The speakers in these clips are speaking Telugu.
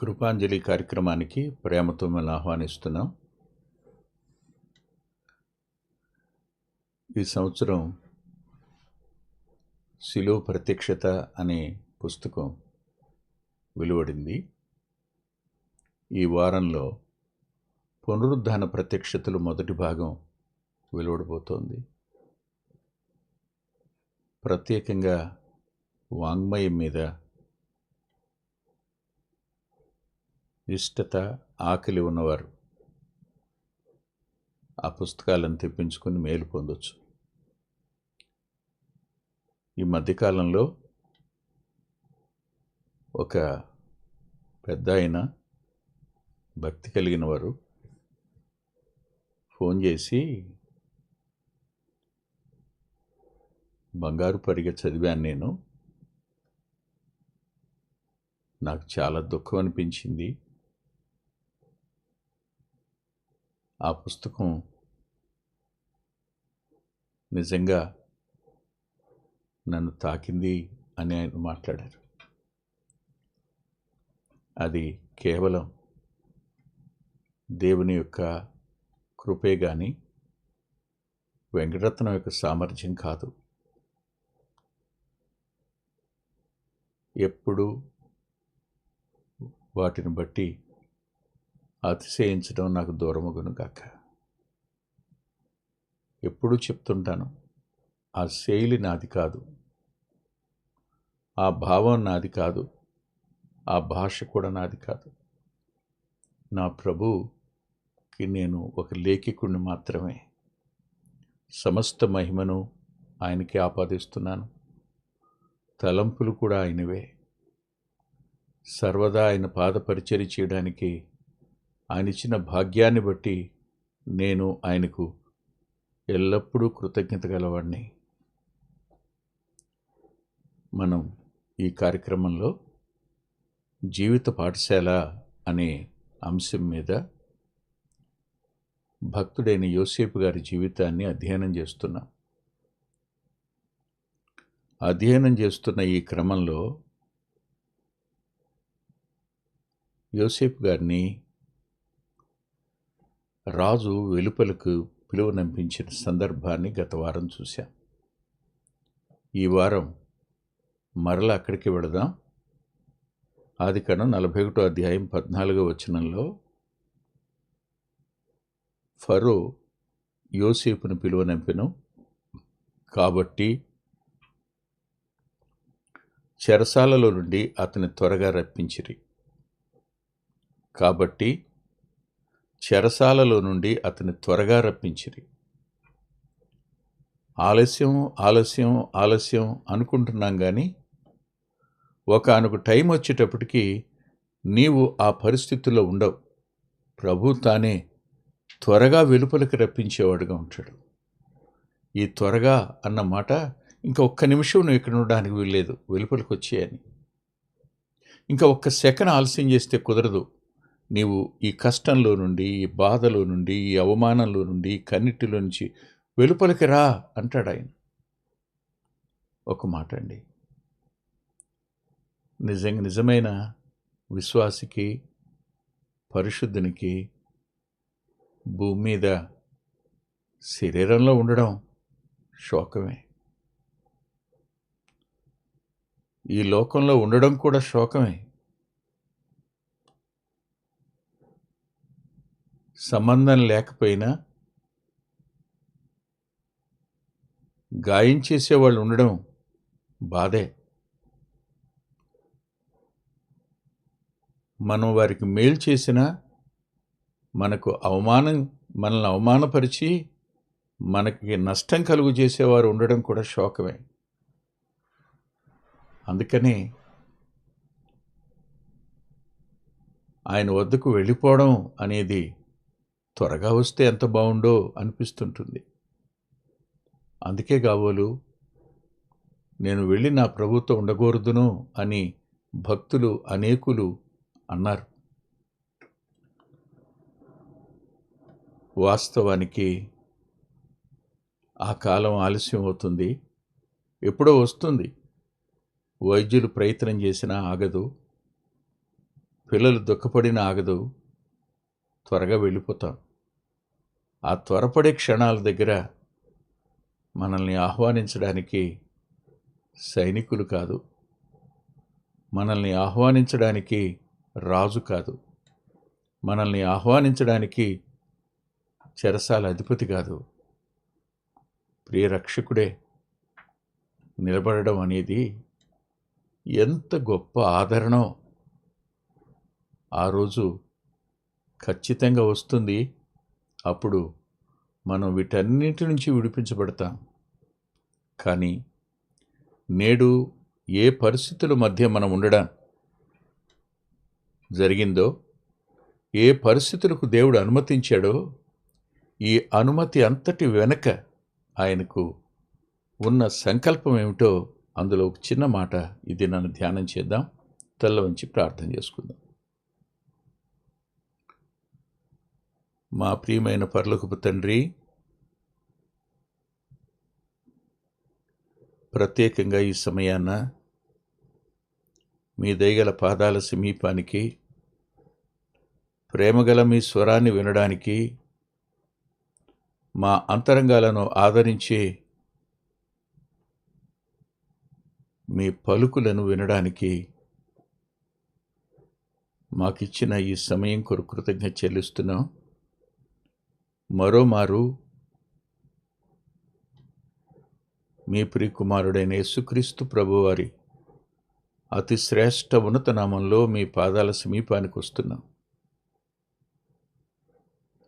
కృపాంజలి కార్యక్రమానికి ప్రేమతో మిమ్మల్ని ఆహ్వానిస్తున్నాం. ఈ సంవత్సరం శిలో ప్రత్యక్షత అనే పుస్తకం వెలువడింది. ఈ వారంలో పునరుద్ధాన ప్రత్యక్షతలు మొదటి భాగం వెలువడబోతోంది. ప్రత్యేకంగా వాంగ్మయం మీద ఇష్టత ఆకలి ఉన్నవారు. ఆ పుస్తకాలను తెప్పించుకొని మేలు పొందొచ్చు. ఈ మధ్యకాలంలో ఒక పెద్ద ఆయన భక్తి కలిగిన వారు ఫోన్ చేసి బంగారు పరిగ చదివాను నేను. నాకు చాలా దుఃఖం అనిపించింది. ఆ పుస్తకం నిజంగా నన్ను తాకింది అని ఆయన మాట్లాడారు. అది కేవలం దేవుని యొక్క కృపే కానీ వెంకటరత్నం యొక్క సామర్థ్యం కాదు. ఎప్పుడు వాటిని బట్టి అతిశయించడం నాకు దూరమగును కాక ఎప్పుడూ చెప్తుంటాను ఆ శైలి నాది కాదు. ఆ భావం నాది కాదు. ఆ భాష కూడా నాది కాదు. నా ప్రభుకి నేను ఒక లేఖికుణ్ణి మాత్రమే. సమస్త మహిమను ఆయనకి ఆపాదిస్తున్నాను. తలంపులు కూడా ఆయనవే. సర్వదా ఆయన పాదపరిచర్య చేయడానికి ఆయన ఇచ్చిన భాగ్యాన్ని బట్టి నేను ఆయనకు ఎల్లప్పుడూ కృతజ్ఞత గలవాడిని మనం ఈ కార్యక్రమంలో జీవిత పాఠశాల అనే అంశం మీద భక్తుడైన యోసేపు గారి జీవితాన్ని అధ్యయనం చేస్తున్నాం. అధ్యయనం చేస్తున్న ఈ క్రమంలో యోసేపు గారిని రాజు వెలుపలకు పిలువనంపించిన సందర్భాన్ని గత వారం చూశాం. ఈ వారం మరల అక్కడికి వెళదాం. ఆది కణం నలభై ఒకటో అధ్యాయం పద్నాలుగో వచనంలో ఫరో యోసేపును పిలువనంపెను. కాబట్టి చెరసాలలో నుండి అతని త్వరగా రప్పించిరి. కాబట్టి చెరసాలలో నుండి అతని త్వరగా రప్పించిరి. ఆలస్యం ఆలస్యం ఆలస్యం అనుకుంటున్నాం కానీ ఒకనొక టైం వచ్చేటప్పటికి నీవు ఆ పరిస్థితుల్లో ఉండవు. ప్రభు తానే త్వరగా వెలుపలికి రప్పించేవాడుగా ఉంటాడు. ఈ త్వరగా అన్న మాట ఇంకా ఒక్క నిమిషం నువ్వు ఇక్కడ ఉండడానికి వీల్లేదు వెలుపలికి వచ్చేయని ఇంకా ఒక్క సెకండ్ ఆలస్యం చేస్తే కుదరదు. నీవు ఈ కష్టంలో నుండి ఈ బాధలో నుండి ఈ అవమానంలో నుండి ఈ కన్నిటిలో నుంచి వెలుపలికి రా అంటాడు ఆయన. ఒక మాట అండి. నిజంగా నిజమైన విశ్వాసికి పరిశుద్ధునికి భూమి మీద శరీరంలో ఉండడం శోకమే. ఈ లోకంలో ఉండడం కూడా శోకమే. సంబంధం లేకపోయినా గాయం చేసేవాళ్ళు ఉండడం బాధే. మనం వారికి మేలు చేసినా మనకు అవమానం మనల్ని అవమానపరిచి మనకి నష్టం కలుగు చేసేవారు ఉండడం కూడా శోకమే. అందుకని ఆయన వద్దకు వెళ్ళిపోవడం అనేది త్వరగా వస్తే ఎంత బాగుండో అనిపిస్తుంటుంది. అందుకే కాబోలు నేను వెళ్ళి నా ప్రభుత్వం ఉండకూడదును అని భక్తులు అనేకులు అన్నారు. వాస్తవానికి ఆ కాలం ఆలస్యం అవుతుంది. ఎప్పుడో వస్తుంది. వైద్యులు ప్రయత్నం చేసినా ఆగదు. పిల్లలు దుఃఖపడినా ఆగదు. త్వరగా వెళ్ళిపోతాం. ఆ త్వరపడే క్షణాల దగ్గర మనల్ని ఆహ్వానించడానికి సైనికులు కాదు మనల్ని ఆహ్వానించడానికి రాజు కాదు మనల్ని ఆహ్వానించడానికి చెరసాల అధిపతి కాదు. ప్రియరక్షకుడే నిలబడడం అనేది ఎంత గొప్ప ఆదరణో ఆ రోజు ఖచ్చితంగా వస్తుంది. అప్పుడు మనం వీటన్నిటి నుంచి విడిపించబడతాం. కానీ నేడు ఏ పరిస్థితుల మధ్య మనం ఉండడం జరిగిందో ఏ పరిస్థితులకు దేవుడు అనుమతించాడో ఈ అనుమతి అంతటి వెనక ఆయనకు ఉన్న సంకల్పం ఏమిటో అందులో ఒక చిన్న మాట ఇది నన్ను ధ్యానం చేద్దాం. తెల్లవంచి ప్రార్థన చేసుకుందాం. మా ప్రియమైన పర్లకుపు తండ్రి ప్రత్యేకంగా ఈ సమయాన మీ దయగల పాదాల సమీపానికి ప్రేమగల మీ స్వరాన్ని వినడానికి మా అంతరంగాలను ఆదరించి మీ పలుకులను వినడానికి మాకిచ్చిన ఈ సమయం కొరకు కృతజ్ఞత చెల్లిస్తున్నాం. మరోమారు మీ ప్రియకుమారుడైన యేసుక్రీస్తు ప్రభువారి అతి శ్రేష్ట ఉన్నత నామంలో మీ పాదాల సమీపానికి వస్తున్నాం.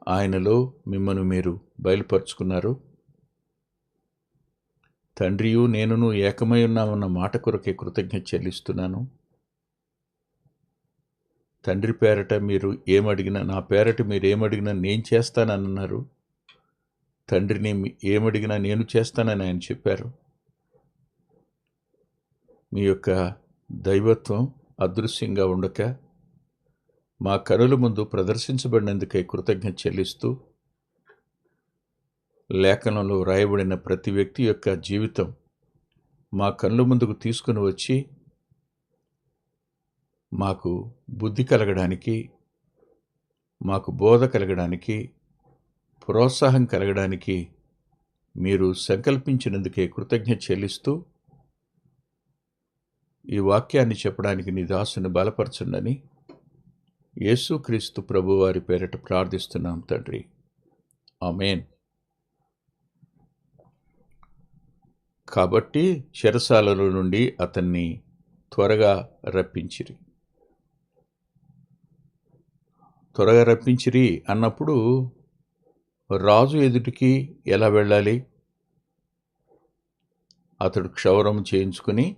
ఆయనలో మిమ్మను మీరు బయలుపరుచుకున్నారు. తండ్రియు నేనును ఏకమై ఉన్నామన్న మాట కొరకే కృతజ్ఞత చెల్లిస్తున్నాను. తండ్రి పేరట మీరు ఏమడిగినా నా పేరట మీరు ఏమడిగినా నేను చేస్తానన్నారు తండ్రిని ఏమడిగినా నేను చేస్తానని ఆయన చెప్పారు. మీ యొక్క దైవత్వం అదృశ్యంగా ఉండక మా కనుల ముందు ప్రదర్శించబడినందుకై కృతజ్ఞత చెల్లిస్తూ లేఖనంలో వ్రాయబడిన ప్రతి వ్యక్తి యొక్క జీవితం మా కళ్ళ ముందుకు తీసుకుని వచ్చి మాకు బుద్ధి కలగడానికి మాకు బోధ కలగడానికి ప్రోత్సాహం కలగడానికి మీరు సంకల్పించినందుకే కృతజ్ఞత చెల్లిస్తూ ఈ వాక్యాన్ని చెప్పడానికి నీ దాసుని బలపరచుండని యేసుక్రీస్తు ప్రభువారి పేరట ప్రార్థిస్తున్నాం తండ్రి. ఆమెన్. కాబట్టి చెరసాలలో నుండి అతన్ని త్వరగా రప్పించిరి. త్వరగా రప్పించిరి అన్నప్పుడు రాజు ఎదుటికి ఎలా వెళ్ళాలి? అతడు క్షౌరం చేయించుకుని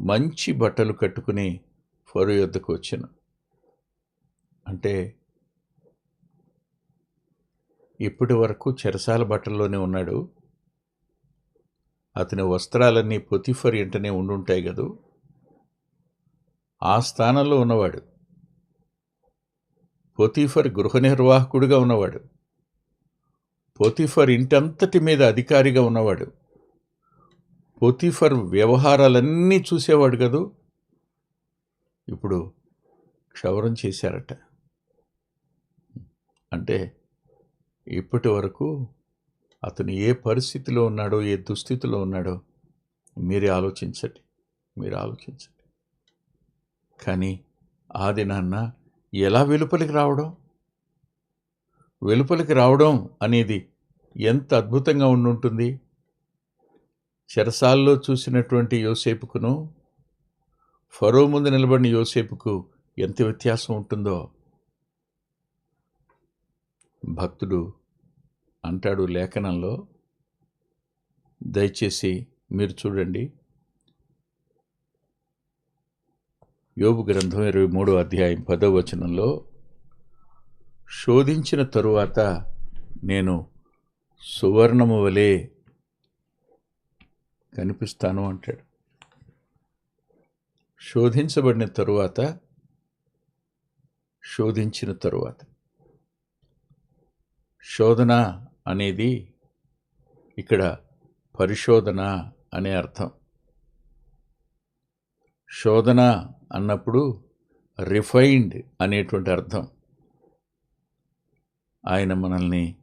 మంచి బట్టలు కట్టుకుని ఫరో యొద్దకు వచ్చాను. అంటే ఇప్పటి వరకు చెరసాల బట్టల్లోనే ఉన్నాడు. అతని వస్త్రాలన్నీ పొతిఫర్ ఇంటనే ఉండుంటాయి కదూ? ఆ స్థానంలో ఉన్నవాడు. పోతీఫర్ గృహ నిర్వాహకుడిగా ఉన్నవాడు. పోతీఫర్ ఇంటంతటి మీద అధికారిగా ఉన్నవాడు. పోతీఫర్ వ్యవహారాలన్నీ చూసేవాడు కదూ? ఇప్పుడు క్షవరం చేశారట. అంటే ఇప్పటి వరకు అతను ఏ పరిస్థితిలో ఉన్నాడో ఏ దుస్థితిలో ఉన్నాడో మీరే ఆలోచించండి. మీరు ఆలోచించండి. కానీ ఆ దినాన్న ఎలా వెలుపలికి రావడం? వెలుపలికి రావడం అనేది ఎంత అద్భుతంగా ఉండుంటుంది? చెరసాల్లో చూసినటువంటి యోసేపుకును ఫరో ముందు నిలబడిన యోసేపుకు ఎంత వ్యత్యాసం ఉంటుందో? భక్తుడు అంటాడు లేఖనంలో దయచేసి మీరు చూడండి యోబు గ్రంథం ఇరవై మూడో అధ్యాయం పదో వచనంలో శోధించిన తరువాత నేను సువర్ణము వలె కనిపిస్తాను అంటాడు. శోధించబడిన తరువాత శోధించిన తరువాత. శోధన అనేది ఇక్కడ పరిశోధన అనే అర్థం. శోధన అన్నప్పుడు రిఫైన్డ్ అనేటువంటి అర్థం. ఆయన మనల్ని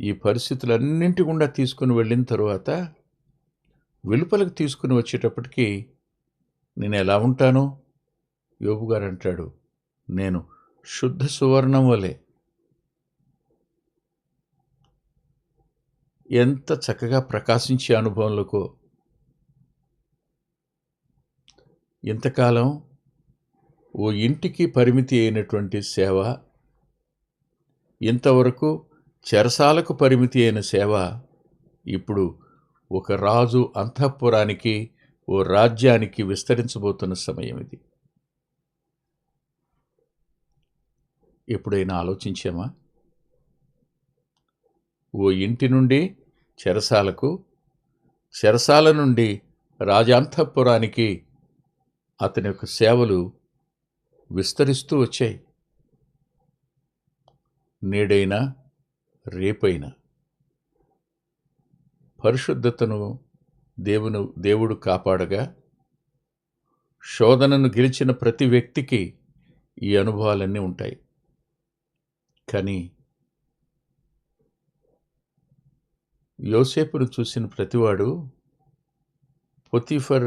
ఈ పరిస్థితులన్నింటి గుండా తీసుకుని వెళ్ళిన తరువాత వెలుపలకు తీసుకుని వచ్చేటప్పటికి నేను ఎలా ఉంటాను? యోబు గారు అంటాడు నేను శుద్ధ సువర్ణం వలె. ఎంత చక్కగా ప్రకాశించే అనుభవంలోకో ఇంతకాలం ఓ ఇంటికి పరిమితి అయినటువంటి సేవ ఇంతవరకు చెరసాలకు పరిమితి అయిన సేవ ఇప్పుడు ఒక రాజు అంతఃపురానికి ఓ రాజ్యానికి విస్తరించబోతున్న సమయం ఇది. ఎప్పుడైనా ఆలోచించామా? ఓ ఇంటి నుండి చెరసాలకు చెరసాల నుండి రాజాంతఃపురానికి అతని యొక్క సేవలు విస్తరిస్తూ వచ్చాయి. నేడైనా రేపైనా పరిశుద్ధతను దేవును దేవుడు కాపాడగా శోధనను గెలిచిన ప్రతి వ్యక్తికి ఈ అనుభవాలన్నీ ఉంటాయి. కానీ యోసేపును చూసిన ప్రతివాడు పొతిఫర్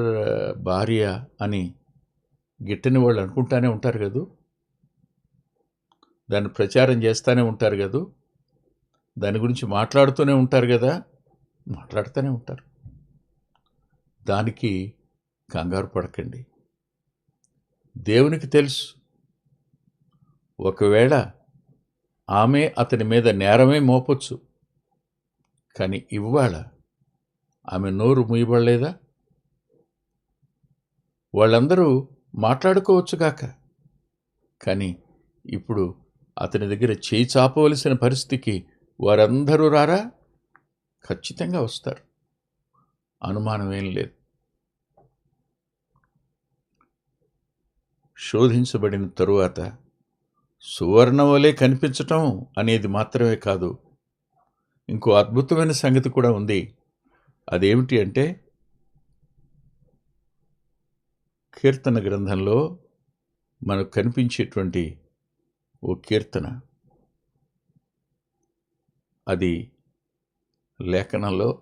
భార్య అని గిట్టని వాళ్ళు అనుకుంటానే ఉంటారు కదూ? దాన్ని ప్రచారం చేస్తూనే ఉంటారు కదూ? దాని గురించి మాట్లాడుతూనే ఉంటారు కదా? మాట్లాడుతూనే ఉంటారు. దానికి కంగారు పడకండి. దేవునికి తెలుసు. ఒకవేళ ఆమె అతని మీద నేరమే మోపొచ్చు. కానీ ఇవాళ ఆమె నోరు మూయబడలేదా? వాళ్ళందరూ మాట్లాడుకోవచ్చుగాక కానీ ఇప్పుడు అతని దగ్గర చేయి చాపవలసిన పరిస్థితికి వారందరూ రారా? ఖచ్చితంగా వస్తారు. అనుమానం ఏం లేదు. శోధించబడిన తరువాత సువర్ణవలే కనిపించటం అనేది మాత్రమే కాదు. ఇంకో అద్భుతమైన సంగతి కూడా ఉంది. అదేమిటి అంటే కీర్తన గ్రంథంలో మనకు కనిపించేటువంటి ఓ కీర్తన. అది లేఖనంలో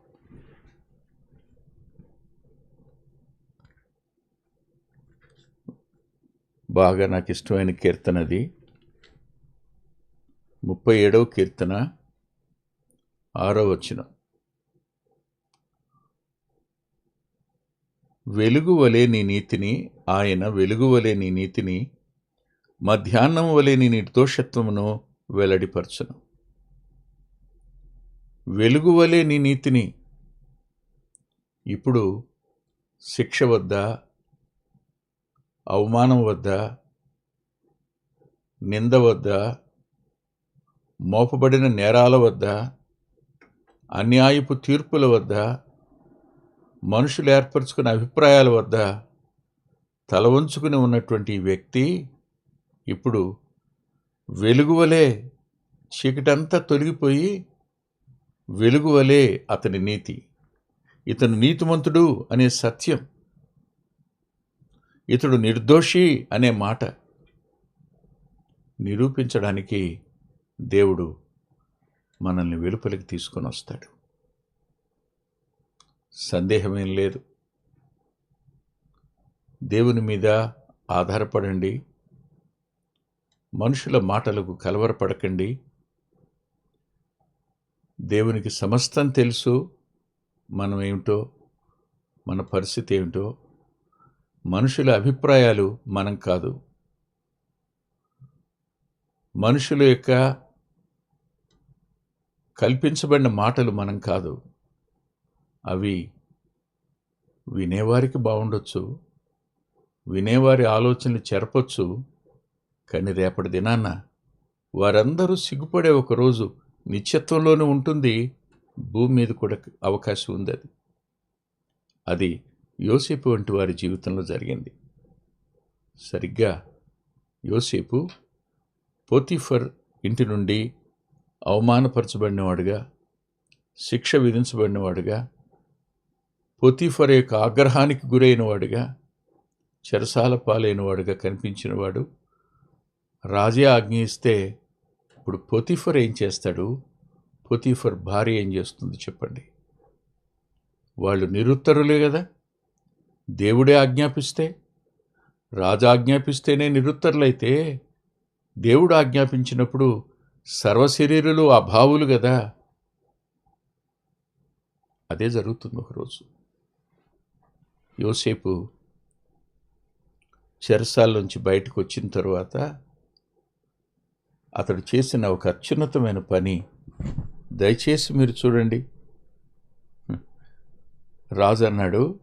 బాగా నాకు ఇష్టమైన కీర్తన అది. ముప్పై ఏడవ కీర్తన ఆరో వచనం. వెలుగువలే నీ నీతిని ఆయన వెలుగువలే నీ నీతిని మధ్యాహ్నం వలె నీ నిర్దోషత్వమును వెల్లడిపరచును. వెలుగువలే నీ నీతిని. ఇప్పుడు శిక్ష వద్ద అవమానం వద్ద నింద వద్ద మోపబడిన నేరాల వద్ద అన్యాయపు తీర్పుల వద్ద మనుషులు ఏర్పరచుకున్న అభిప్రాయాల వద్ద తల వంచుకుని ఉన్నటువంటి వ్యక్తి ఇప్పుడు వెలుగువలే చీకటంతా తొలగిపోయి వెలుగువలే అతని నీతి. ఇతను నీతిమంతుడు అనే సత్యం. ఇతడు నిర్దోషి అనే మాట నిరూపించడానికి దేవుడు మనల్ని వెలుపలికి తీసుకొని వస్తాడు. సందేహమేం లేదు. దేవుని మీద ఆధారపడండి. మనుషుల మాటలకు కలవరపడకండి. దేవునికి సమస్తం తెలుసు మనం ఏమిటో మన పరిస్థితి ఏమిటో. మనుషుల అభిప్రాయాలు మనం కాదు. మనుషుల యొక్క కల్పించబడిన మాటలు మనం కాదు. అవి వినేవారికి బాగుండొచ్చు వినేవారి ఆలోచనలు చెరపచ్చు కానీ రేపటి దినాన్న వారందరూ సిగ్గుపడే ఒకరోజు నిత్యత్వంలోనే ఉంటుంది భూమి మీద కూడా అవకాశం ఉంది అది. అది యోసేపు వంటి వారి జీవితంలో జరిగింది. సరిగ్గా యోసేపు పోతిఫర్ ఇంటి నుండి అవమానపరచబడినవాడుగా శిక్ష విధించబడినవాడుగా పొతిఫర్ యొక్క ఆగ్రహానికి గురైనవాడుగా చెరసాల పాలైనవాడుగా కనిపించినవాడు రాజే ఆజ్ఞ ఇస్తే ఇప్పుడు పొతిఫర్ ఏం చేస్తాడు? పొతిఫర్ భార్య ఏం చేస్తుంది చెప్పండి. వాళ్ళు నిరుత్తరులే కదా. దేవుడే ఆజ్ఞాపిస్తే రాజు ఆజ్ఞాపిస్తేనే నిరుత్తరులైతే దేవుడు ఆజ్ఞాపించినప్పుడు సర్వశరీరులు అభావులు కదా. అదే జరుగుతుంది ఒకరోజు. యోసేపు చెరసాల్లోంచి బయటకు వచ్చిన తరువాత అతడు చేసిన ఒక అత్యున్నతమైన పని. దయచేసి మీరు చూడండి. రాజు అన్నాడు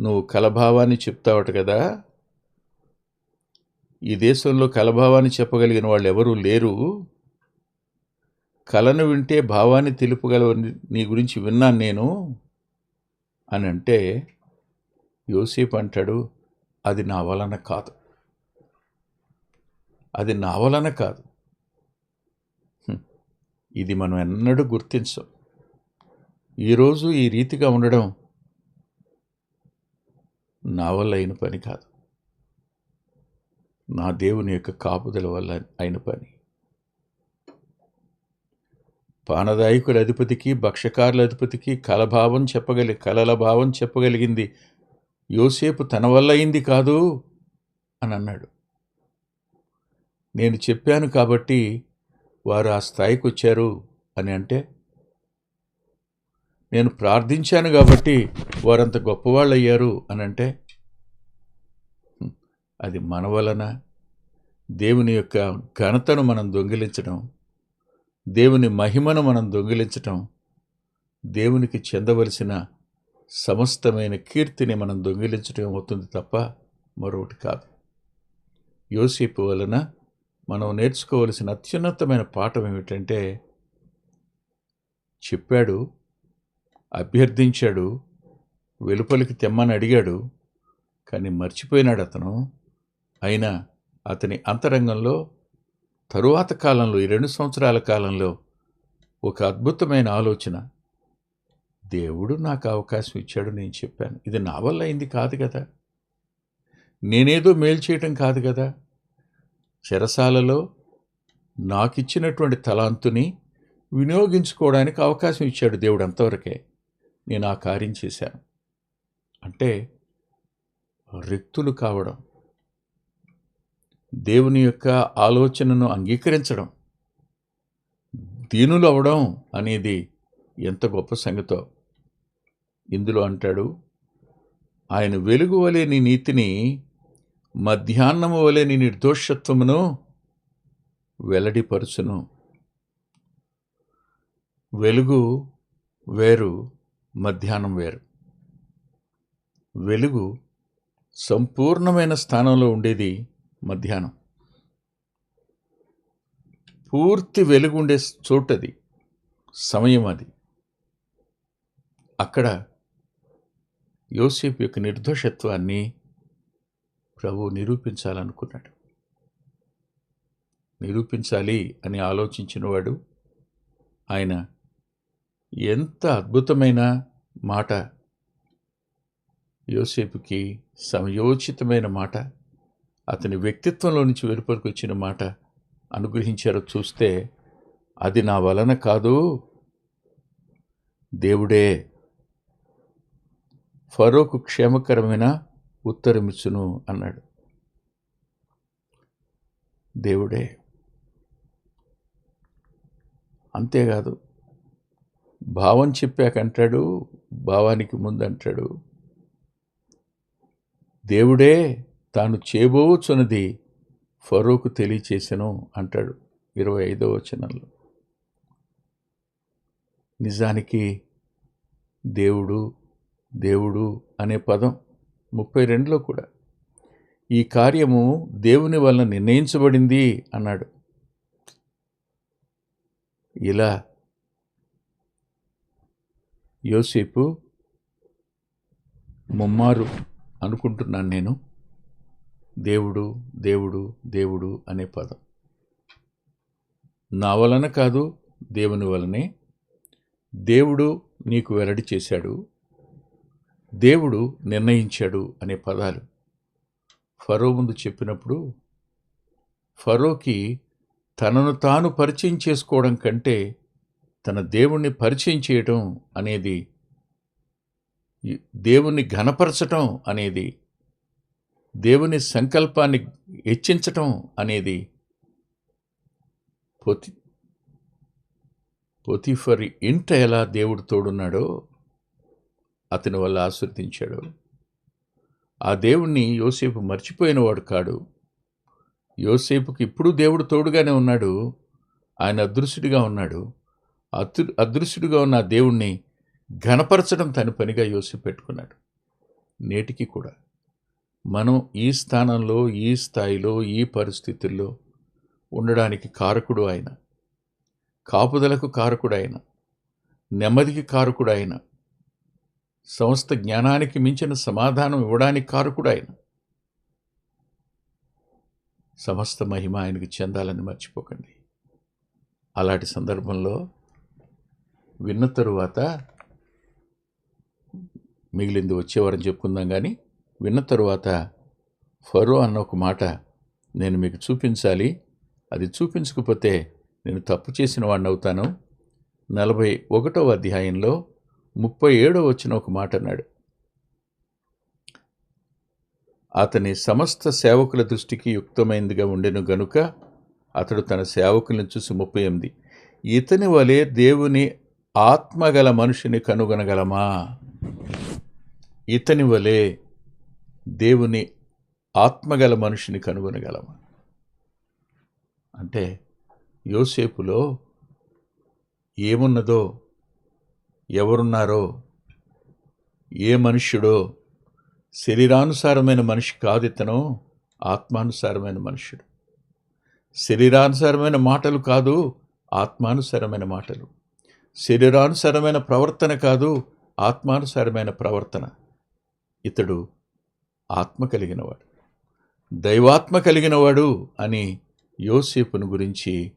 నువ్వు కలభావాన్ని చెప్తావట కదా. ఈ దేశంలో కలభావాన్ని చెప్పగలిగిన వాళ్ళు ఎవరూ లేరు. కలను వింటే భావాన్ని తెలుపగలవని నీ గురించి విన్నాను నేను. అని అంటే యోసేపు అంటాడు అది నా వలన కాదు. అది నా వలన కాదు. ఇది మనం ఎన్నడూ గుర్తించం. ఈరోజు ఈ రీతిగా ఉండడం నా వల్ల అయిన పని కాదు. నా దేవుని యొక్క కాపుదల వల్ల అయిన పని. పానదాయకుల అధిపతికి భక్ష్యకారుల అధిపతికి కలభావం చెప్పగలి కలల భావం చెప్పగలిగింది. యోసేపు తన వల్ల అయింది కాదు అని అన్నాడు. నేను చెప్పాను కాబట్టి వారు ఆ స్థాయికి వచ్చారు అని అంటే నేను ప్రార్థించాను కాబట్టి వారంత గొప్పవాళ్ళు అయ్యారు అని అంటే అది మన వలన దేవుని యొక్క ఘనతను మనం దొంగిలించడం దేవుని మహిమను మనం దొంగిలించటం దేవునికి చెందవలసిన సమస్తమైన కీర్తిని మనం దొంగిలించటం అవుతుంది తప్ప మరొకటి కాదు. యోసేపు వలన మనం నేర్చుకోవలసిన అత్యున్నతమైన పాఠం ఏమిటంటే చెప్పాడు అభ్యర్థించాడు వెలుపలికి తెమ్మని అడిగాడు కానీ మర్చిపోయినాడు అతను. అయినా అతని అంతరంగంలో తరువాత కాలంలో ఈ రెండు సంవత్సరాల కాలంలో ఒక అద్భుతమైన ఆలోచన. దేవుడు నాకు అవకాశం ఇచ్చాడు నేను చెప్పాను. ఇది నా వల్ల అయింది కాదు కదా. నేనేదో మేలు చేయటం కాదు కదా. చెరసాలలో నాకిచ్చినటువంటి తలాంతుని వినియోగించుకోవడానికి అవకాశం ఇచ్చాడు దేవుడు అంతవరకే. నేను ఆ కార్యం చేశాను. అంటే రిక్తులు కావడం. దేవుని యొక్క ఆలోచనను అంగీకరించడం. దీనులు అవడం అనేది ఎంత గొప్ప సంగతో. ఇందులో అంటాడు ఆయన వెలుగు వలె నీ నీతిని మధ్యాహ్నము వలె నీ నిర్దోషత్వమును వెల్లడిపరుచును. వెలుగు వేరు మధ్యాహ్నం వేరు. వెలుగు సంపూర్ణమైన స్థానంలో ఉండేది మధ్యాహ్నం. పూర్తి వెలుగుండే చోటది సమయం అది. అక్కడ యోసేపు యొక్క నిర్దోషత్వాన్ని ప్రభు నిరూపించాలనుకున్నాడు. నిరూపించాలి అని ఆలోచించినవాడు ఆయన ఎంత అద్భుతమైన మాట యోసేపుకి సమయోచితమైన మాట అతని వ్యక్తిత్వంలో నుంచి వెలుపలికి వచ్చిన మాట అనుగ్రహించారో చూస్తే అది నా వలన కాదు. దేవుడే ఫరోకు క్షేమకరమైన ఉత్తరమిచ్చును అన్నాడు. దేవుడే అంతేకాదు భావం చెప్పాకంటాడు భావానికి ముందంటాడు దేవుడే తాను చేయబోచున్నది ఫరోకు తెలియచేసెను అంటాడు ఇరవై ఐదో వచనంలో. నిజానికి దేవుడు దేవుడు అనే పదం ముప్పై రెండులో కూడా ఈ కార్యము దేవుని వలన నిర్ణయించబడింది అన్నాడు. ఇలా యోసేపు ముమ్మారు అనుకుంటున్నాను నేను. దేవుడు దేవుడు దేవుడు అనే పదం. నా వలన కాదు దేవుని వలనే. దేవుడు నీకు వెల్లడి చేశాడు. దేవుడు నిర్ణయించాడు అనే పదాలు. ఫరో ముందు చెప్పినప్పుడు ఫరోకి తనను తాను పరిచయం చేసుకోవడం కంటే తన దేవుణ్ణి పరిచయం చేయటం అనేది దేవుణ్ణి ఘనపరచటం అనేది దేవుని సంకల్పాన్ని హెచ్చించటం అనేది పొతి పోతిఫర్ ఇంట ఎలా దేవుడు తోడున్నాడో అతని వల్ల ఆశ్రదించాడు ఆ దేవుణ్ణి యోసేపు మర్చిపోయినవాడు కాడు. యోసేపుకి ఇప్పుడు దేవుడు తోడుగానే ఉన్నాడు. ఆయన అదృశ్యుడిగా ఉన్నాడు. అదృ అదృశ్యుడిగా ఉన్న దేవుణ్ణి ఘనపరచడం తన పనిగా యోసేపు పెట్టుకున్నాడు. నేటికి కూడా. మనం ఈ స్థానంలో ఈ స్థాయిలో ఈ పరిస్థితుల్లో ఉండడానికి కారకుడు ఆయన. కాపుదలకు కారకుడు ఆయన నెమ్మదికి కారకుడు ఆయన సమస్త జ్ఞానానికి మించిన సమాధానం ఇవ్వడానికి కారకుడు ఆయన సమస్త మహిమ ఆయనకి చెందాలని మర్చిపోకండి. అలాంటి సందర్భంలో విన్న తరువాత మిగిలింది వచ్చేవారని చెప్పుకుందాం కానీ విన్న తరువాత ఫరో అన్న ఒక మాట నేను మీకు చూపించాలి. అది చూపించకపోతే నేను తప్పు చేసిన వాడిని అవుతాను. నలభై ఒకటవ అధ్యాయంలో ముప్పై ఏడో వచ్చిన ఒక మాట అన్నాడు. అతని సమస్త సేవకుల దృష్టికి యుక్తమైనదిగా ఉండెను గనుక అతడు తన సేవకులను చూసి ముప్పై ఎనిమిది ఇతని వలె దేవుని ఆత్మగల మనుషుని కనుగొనగలమా? ఇతని వలె దేవుని ఆత్మగల మనిషిని కనుగొనగలమా? అంటే యోసేపులో ఏమున్నదో ఎవరున్నారో ఏ మనుష్యుడో శరీరానుసారమైన మనిషి కాదు ఇతను ఆత్మానుసారమైన మనుష్యుడు. శరీరానుసారమైన మాటలు కాదు ఆత్మానుసారమైన మాటలు. శరీరానుసారమైన ప్రవర్తన కాదు ఆత్మానుసారమైన ప్రవర్తన. ఇతడు ఆత్మ కలిగినవాడు. దైవాత్మ కలిగినవాడు అని యోసేపును గురించి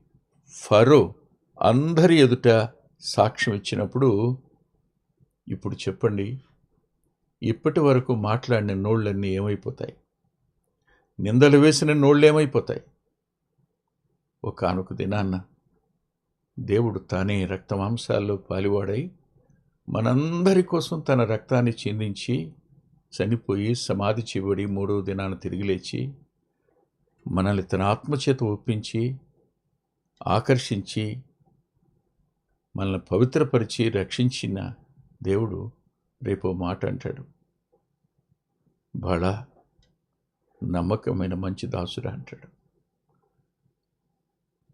ఫరో అందరి ఎదుట సాక్ష్యం ఇచ్చినప్పుడు ఇప్పుడు చెప్పండి. ఇప్పటి వరకు మాట్లాడిన నోళ్ళన్నీ ఏమైపోతాయి? నిందలు వేసిన నోళ్ళు ఏమైపోతాయి? ఒకనొక దినాన్న దేవుడు తానే రక్తమాంసాల్లో పాలివాడై మనందరి కోసం తన రక్తాన్ని చిందించి చనిపోయి సమాధి చేయబడి మూడవ దినాన తిరిగి లేచి మనల్ని తన ఆత్మచేత ఒప్పించి ఆకర్షించి మనల్ని పవిత్రపరిచి రక్షించిన దేవుడు రేపు మాట అంటాడు. బళ నమ్మకమైన మంచి దాసుడా అంటాడు.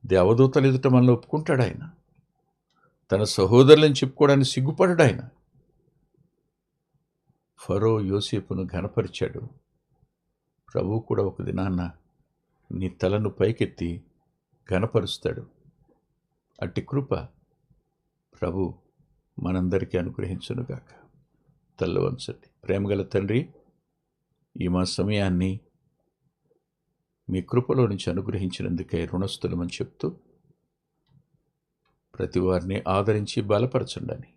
దేవదూతలు ఎదుట మనల్ని ఒప్పుకుంటాడు ఆయన. తన సహోదరులను చెప్పుకోవడానికి సిగ్గుపడ్డాడు ఆయన. ఫరో యోసేపును ఘనపరిచాడు. ప్రభు కూడా ఒక దినాన్న నీ తలను పైకెత్తి ఘనపరుస్తాడు. అట్టి కృప ప్రభు మనందరికీ అనుగ్రహించునుగాక. తల్లవంచండి. ప్రేమగల తండ్రి ఈ మా సమయాన్ని మీ కృపలో నుంచి అనుగ్రహించినందుకే రుణస్థులమని చెప్తూ ప్రతి వారిని ఆదరించి బలపరచండి